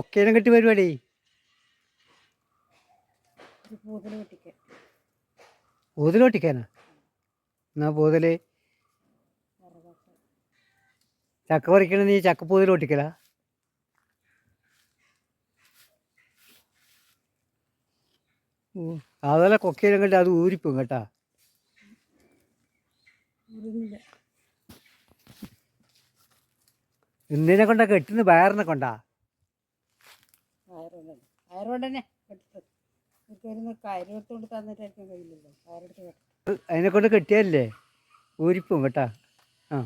ഒക്കേനെ കെട്ടി പരിപാടി. പൂതലൊട്ടിക്കാനാ എന്നാ പൂതൽ. ചക്ക പറിക്കണ നീ ചക്ക പൂതൽ ഒട്ടിക്കല അതല്ല കൊക്കയിലും കണ്ടി അത് ഊരിപ്പോവും കേട്ടാ. ഇന്നിനെ കൊണ്ടാ കെട്ടുന്ന വയറിനെ കൊണ്ടാ? തന്നിട്ടായിരിക്കും കയറെടുത്ത് കെട്ട. അതിനെ കൊണ്ട് കെട്ടിയല്ലേ ഊരിപ്പും കേട്ടാ. ആ.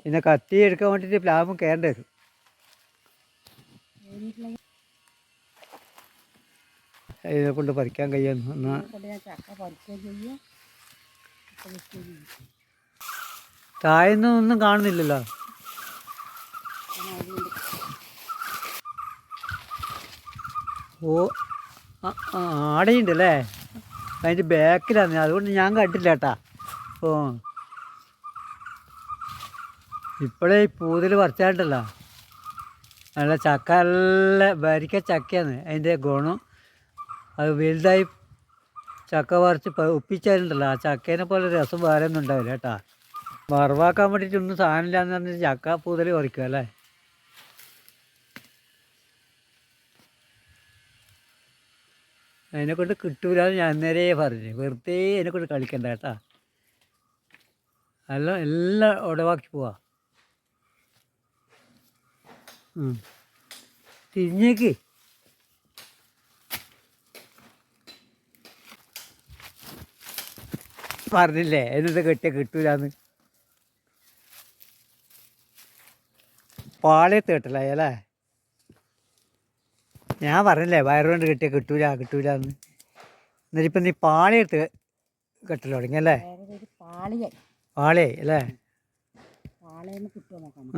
പിന്നെ കത്തി എടുക്കാൻ വേണ്ടിയിട്ട് പ്ലാവും കയറേണ്ടി വരും അതിനെ ഇതിനെ കൊണ്ട് പറിക്കാൻ കഴിയുന്നു എന്നാ താഴ്ന്നൊന്നും ഞാൻ ചക്ക പറിക്കുകയും ചെയ്യും ചക്ക വെക്കുകയും ചെയ്യും താഴെയൊന്നും ഒന്നും കാണുന്നില്ലല്ലോ അങ്ങനെ അതുകൊണ്ട് ഓ ആടയുണ്ട് അല്ലേ അതിന്റെ ബാക്കിലാണ് അതുകൊണ്ട് ഞാൻ കണ്ടില്ല കേട്ടാ. ഓ. ഇപ്പോഴേ പൂതിൽ പറിച്ചാണ്ടല്ലോ. നല്ല ചക്ക നല്ല വരിക്ക ചക്കയാണ് അതിന്റെ ഗുണം. അത് വലുതായി ചക്ക പറിച്ച് ഒപ്പിച്ചാലുണ്ടല്ലോ. ആ ചക്കേനെ പോലെ രസം വേറെ ഒന്നും ഉണ്ടാവില്ല കേട്ടാ. വറവാക്കാൻ വേണ്ടിയിട്ടൊന്നും സാധനമില്ല സാധനമില്ലാന്ന് പറഞ്ഞിട്ട് ചക്ക പൂതൽ പറിക്കുക അല്ലേ? അതിനെ കൊണ്ട് കിട്ടൂലെന്ന് ഞാൻ നേരെ പറഞ്ഞു. വെറുതെ അതിനെക്കൊണ്ട് കളിക്കണ്ട കേട്ടാ. എല്ലാം എല്ലാം ഉടവാക്കി പോവാ. തിരിഞ്ഞേക്ക്. പറഞ്ഞില്ലേ എന്നിട്ട് കെട്ടിയ കിട്ടൂലെന്ന്. പാളയത്ത് അല്ലേ? ഞാൻ പറഞ്ഞില്ലേ വയറുകൊണ്ട് കിട്ടിയ കിട്ടൂല കിട്ടൂല എന്ന്. എന്നിട്ടിപ്പം നീ പാളയെടുത്ത് കെട്ടൽ തുടങ്ങി അല്ലേ? പാളിയെ അല്ലേ?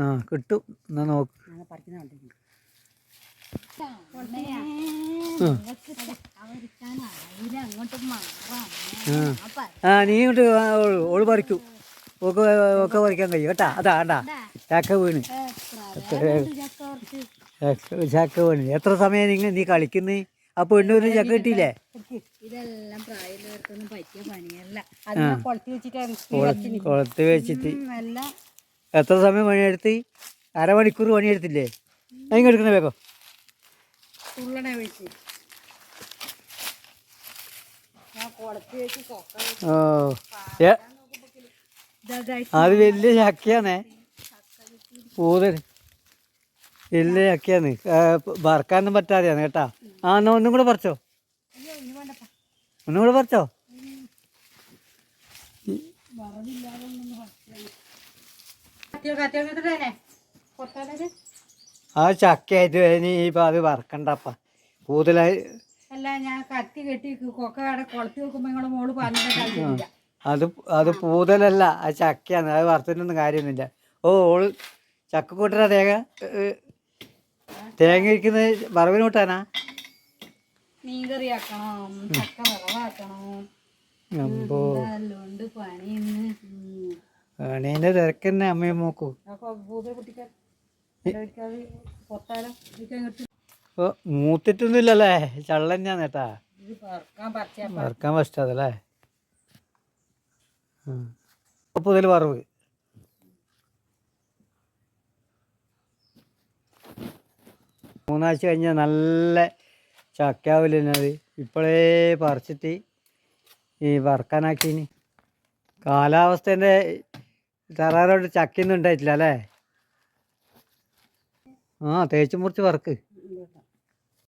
ആ കിട്ടും. എന്നാ നോക്ക്. ആ. നീ ഇങ്ങോട്ട് ഓൾ പറിക്കൂ. ഓക്ക് ഒക്കെ പറിക്കാൻ കഴിയും. കേട്ടാ? അതാ കണ്ടാ? ചക്ക വീണ്. ചക്ക- വീണ്. എത്ര സമയം നിങ്ങൾ നീ കളിക്കുന്നേ? ആ പെണ്ണൂരിന് ചക്ക കിട്ടിയില്ലേ? ഇതെല്ലാം പ്രായമുള്ളവർക്കൊന്നും പറ്റിയ പണിയല്ല. അതിനെ കൊളത്തി വെച്ചിട്ട് എത്ര സമയം പണിയെടുത്ത്? അരമണിക്കൂർ പണിയെടുത്തില്ലേ? അതിങ്ങ് എടുക്കണ വേഗം? ഓ. അത് വലിയ ചക്കയാണേ. പൂതൽ വലിയ ചക്കയാണ്. വറക്കാനൊന്നും പറ്റാതെയാണ് കേട്ടാ. ആ എന്നാ ഒന്നും കൂടെ പറിച്ചോ. ഒന്നും കൂടെ പറിച്ചോ. ആ ചക്കയായിട്ട് ഇനി ഇപ്പം അത് വറക്കണ്ടപ്പ കൂടുതലായി അല്ല ഞാൻ കത്തി കെട്ടി കൊക്ക കൊളത്തി വെക്കുമ്പോ നിങ്ങളുടെ മോൾ പറഞ്ഞിട്ടില്ല അത് അത് പൂതലല്ല ആ ചക്കയാണ്. അത് വറുത്തിട്ടൊന്നും കാര്യമൊന്നുമില്ല. ഓ ഓൾ ചക്ക കൂട്ടരാ തേങ്ങ തേങ്ങ ഇരിക്കുന്നത് വറവിന് കൂട്ടാനാ? മീൻകറി തിരക്ക് തന്നെ അമ്മയും നോക്കൂ മൂത്തിട്ടൊന്നുമില്ലല്ലേ? ചള്ളന്നെയാണ് കേട്ടാ. വറുക്കാൻ പറ്റാതല്ലേ പുതിൽ വറവ് മൂന്നാഴ്ച കഴിഞ്ഞാൽ നല്ല ചക്കാവില്ല അത് ഇപ്പോഴേ പറിച്ചിട്ട് ഈ വറക്കാനാക്കീന്. കാലാവസ്ഥേന്റെ തറാറോട്ട് ചക്കയൊന്നും ഉണ്ടായിട്ടില്ല അല്ലേ? ആ തേച്ച് മുറിച്ച് വറുക്ക്.